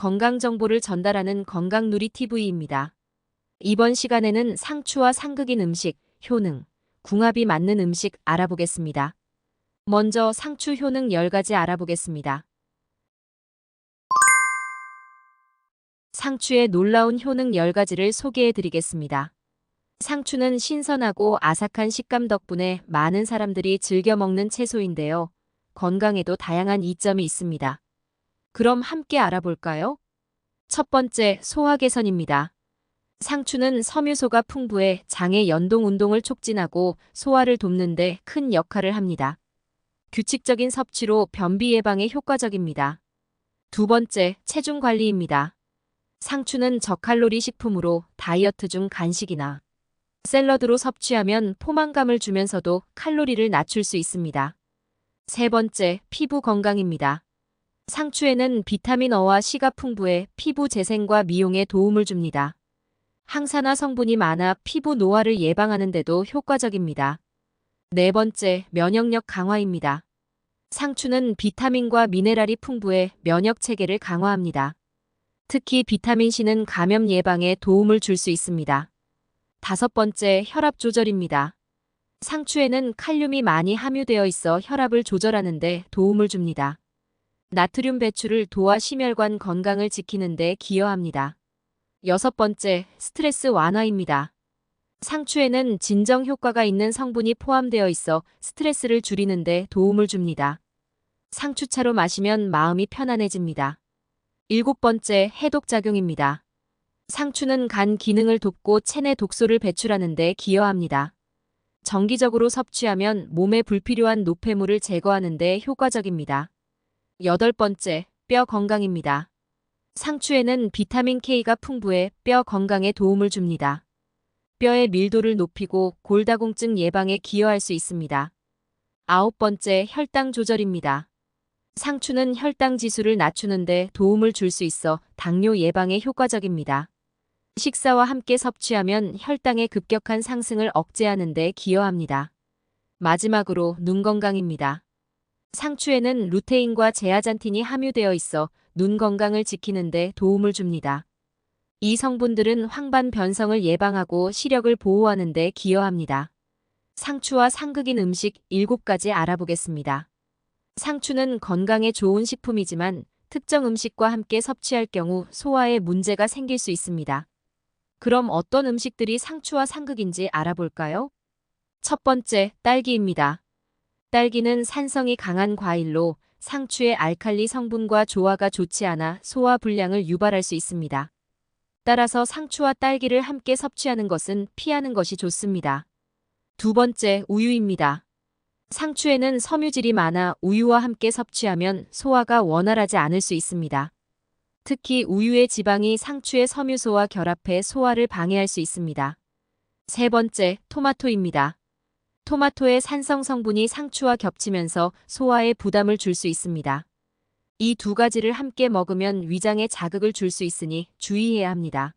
건강 정보를 전달하는 건강누리 TV입니다. 이번 시간에는 상추와 상극인 음식, 효능, 궁합이 맞는 음식 알아보겠습니다. 먼저 상추 효능 10가지 알아보겠습니다. 상추의 놀라운 효능 10가지를 소개해 드리겠습니다. 상추는 신선하고 아삭한 식감 덕분에 많은 사람들이 즐겨 먹는 채소인데요. 건강에도 다양한 이점이 있습니다. 그럼 함께 알아볼까요? 첫 번째, 소화 개선입니다. 상추는 섬유소가 풍부해 장의 연동 운동을 촉진하고 소화를 돕는데 큰 역할을 합니다. 규칙적인 섭취로 변비 예방에 효과적입니다. 두 번째, 체중 관리입니다. 상추는 저칼로리 식품으로 다이어트 중 간식이나 샐러드로 섭취하면 포만감을 주면서도 칼로리를 낮출 수 있습니다. 세 번째, 피부 건강입니다. 상추에는 비타민 어와 C가 풍부해 피부 재생과 미용에 도움을 줍니다. 항산화 성분이 많아 피부 노화를 예방하는 데도 효과적입니다. 네 번째, 면역력 강화입니다. 상추는 비타민과 미네랄이 풍부해 면역 체계를 강화합니다. 특히 비타민 C는 감염 예방에 도움을 줄 수 있습니다. 다섯 번째, 혈압 조절입니다. 상추에는 칼륨이 많이 함유되어 있어 혈압을 조절하는 데 도움을 줍니다. 나트륨 배출을 도와 심혈관 건강을 지키는 데 기여합니다. 여섯 번째, 스트레스 완화입니다. 상추에는 진정 효과가 있는 성분이 포함되어 있어 스트레스를 줄이는 데 도움을 줍니다. 상추차로 마시면 마음이 편안해집니다. 일곱 번째, 해독작용입니다. 상추는 간 기능을 돕고 체내 독소를 배출하는 데 기여합니다. 정기적으로 섭취하면 몸에 불필요한 노폐물을 제거하는 데 효과적입니다. 여덟 번째, 뼈 건강입니다. 상추에는 비타민 K가 풍부해 뼈 건강에 도움을 줍니다. 뼈의 밀도를 높이고 골다공증 예방에 기여할 수 있습니다. 아홉 번째, 혈당 조절입니다. 상추는 혈당 지수를 낮추는데 도움을 줄 수 있어 당뇨 예방에 효과적입니다. 식사와 함께 섭취하면 혈당의 급격한 상승을 억제하는 데 기여합니다. 마지막으로 눈 건강입니다. 상추에는 루테인과 제아잔틴이 함유되어 있어 눈 건강을 지키는 데 도움을 줍니다. 이 성분들은 황반 변성을 예방하고 시력을 보호하는 데 기여합니다. 상추와 상극인 음식 7가지 알아보겠습니다. 상추는 건강에 좋은 식품이지만 특정 음식과 함께 섭취할 경우 소화에 문제가 생길 수 있습니다. 그럼 어떤 음식들이 상추와 상극인지 알아볼까요? 첫 번째, 딸기입니다. 딸기는 산성이 강한 과일로 상추의 알칼리 성분과 조화가 좋지 않아 소화 불량을 유발할 수 있습니다. 따라서 상추와 딸기를 함께 섭취하는 것은 피하는 것이 좋습니다. 두 번째, 우유입니다. 상추에는 섬유질이 많아 우유와 함께 섭취하면 소화가 원활하지 않을 수 있습니다. 특히 우유의 지방이 상추의 섬유소와 결합해 소화를 방해할 수 있습니다. 세 번째, 토마토입니다. 토마토의 산성 성분이 상추와 겹치면서 소화에 부담을 줄 수 있습니다. 이 두 가지를 함께 먹으면 위장에 자극을 줄 수 있으니 주의해야 합니다.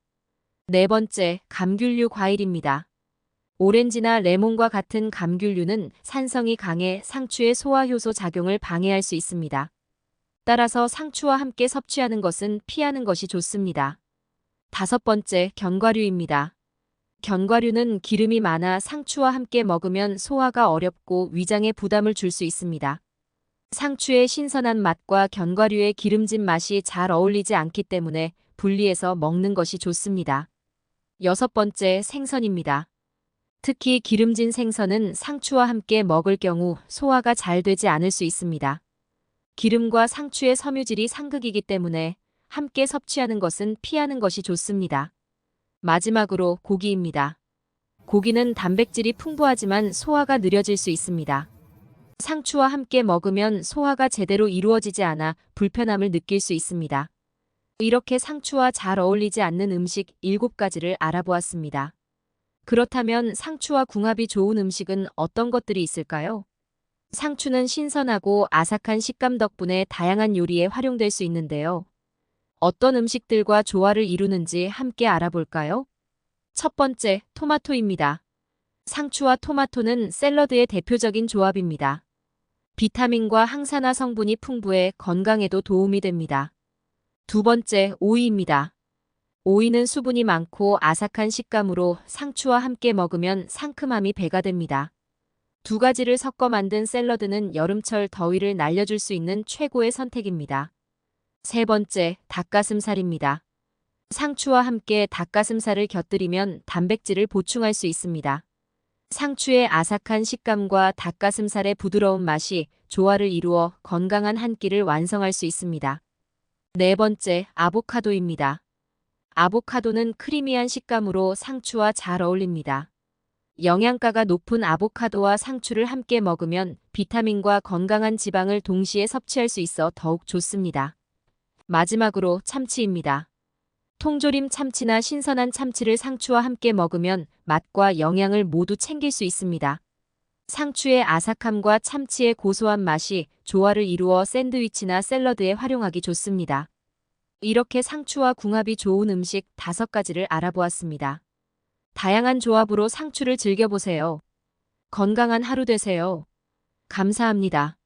네 번째, 감귤류 과일입니다. 오렌지나 레몬과 같은 감귤류는 산성이 강해 상추의 소화효소 작용을 방해할 수 있습니다. 따라서 상추와 함께 섭취하는 것은 피하는 것이 좋습니다. 다섯 번째, 견과류입니다. 견과류는 기름이 많아 상추와 함께 먹으면 소화가 어렵고 위장에 부담을 줄 수 있습니다. 상추의 신선한 맛과 견과류의 기름진 맛이 잘 어울리지 않기 때문에 분리해서 먹는 것이 좋습니다. 여섯 번째, 생선입니다. 특히 기름진 생선은 상추와 함께 먹을 경우 소화가 잘 되지 않을 수 있습니다. 기름과 상추의 섬유질이 상극이기 때문에 함께 섭취하는 것은 피하는 것이 좋습니다. 마지막으로 고기입니다. 고기는 단백질이 풍부하지만 소화가 느려질 수 있습니다. 상추와 함께 먹으면 소화가 제대로 이루어지지 않아 불편함을 느낄 수 있습니다. 이렇게 상추와 잘 어울리지 않는 음식 7가지를 알아보았습니다. 그렇다면 상추와 궁합이 좋은 음식은 어떤 것들이 있을까요? 상추는 신선하고 아삭한 식감 덕분에 다양한 요리에 활용될 수 있는데요. 어떤 음식들과 조화를 이루는지 함께 알아볼까요? 첫 번째, 토마토입니다. 상추와 토마토는 샐러드의 대표적인 조합입니다. 비타민과 항산화 성분이 풍부해 건강에도 도움이 됩니다. 두 번째, 오이입니다. 오이는 수분이 많고 아삭한 식감으로 상추와 함께 먹으면 상큼함이 배가 됩니다. 두 가지를 섞어 만든 샐러드는 여름철 더위를 날려줄 수 있는 최고의 선택입니다. 세 번째, 닭가슴살입니다. 상추와 함께 닭가슴살을 곁들이면 단백질을 보충할 수 있습니다. 상추의 아삭한 식감과 닭가슴살의 부드러운 맛이 조화를 이루어 건강한 한 끼를 완성할 수 있습니다. 네 번째, 아보카도입니다. 아보카도는 크리미한 식감으로 상추와 잘 어울립니다. 영양가가 높은 아보카도와 상추를 함께 먹으면 비타민과 건강한 지방을 동시에 섭취할 수 있어 더욱 좋습니다. 마지막으로 참치입니다. 통조림 참치나 신선한 참치를 상추와 함께 먹으면 맛과 영양을 모두 챙길 수 있습니다. 상추의 아삭함과 참치의 고소한 맛이 조화를 이루어 샌드위치나 샐러드에 활용하기 좋습니다. 이렇게 상추와 궁합이 좋은 음식 다섯 가지를 알아보았습니다. 다양한 조합으로 상추를 즐겨보세요. 건강한 하루 되세요. 감사합니다.